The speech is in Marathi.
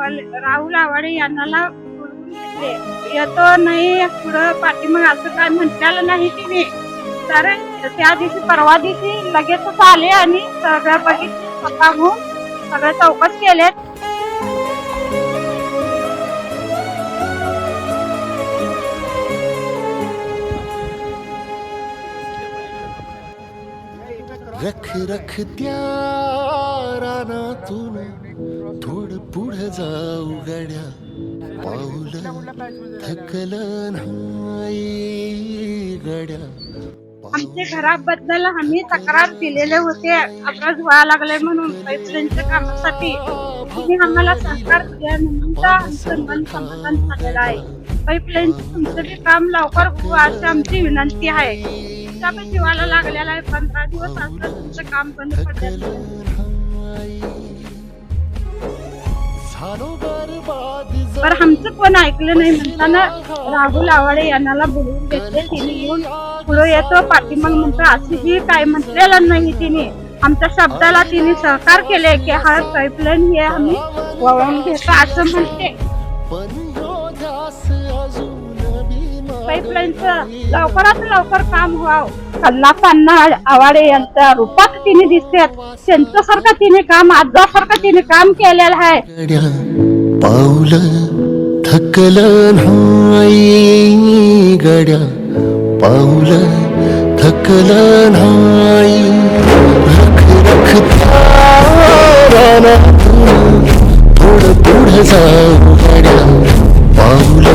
राहुल राहुल आवाडे यांना येतो नाही पुढं पाठीमाग असं काय म्हटलेलं नाही तिने. तर त्या दिवशी परवा दिवशी लगेचच आले आणि सगळं बघितलं होऊन सगळं चौकश केले रख रख त्या रानातून थोड पुढे जाऊ गड्या. पाऊल थकल नाही गड्या. आमच्या घराबद्दल आम्ही तक्रार दिलेले होते. अपराध व्हायला लागले म्हणून पाईपलाईनच्या कामासाठी. तुम्ही आम्हाला सहकार दिल्यानंतर आमचं मन समाधान झालेलं आहे. पाईपलाईनचं तुमचं बी काम लवकर होऊ अशी आमची विनंती आहे. तुमचा पण जीवाला लागलेला आहे. पंधरा दिवस असं तुमचं काम बंद पडलेलं तर आमचं कोण ऐकलं नाही म्हणताना राहुल आवाडे यांना बोलवून घेतले तिने येऊन पुढे येतो पाठीमाग म्हणतो अशी बी काय म्हटलेलं नाही तिने. आमच्या शब्दाला तिने सहकार केले की हा पाईपलाईन हे आम्ही वळवून घेतो असं म्हणते. पाईपलाईनचं लवकरात लवकर काम व्हावं. कल्लापांना आवाडे यांच्या रूपात तिने दिसतात. त्यांच्यासारखं तिने काम आजासारखं तिने काम केलेलं आहे. गड्या पाऊल थकल नाही गड्या. पाऊल थकल नाही. रख रख रानातून थोडं जाऊ गड्या. पाऊल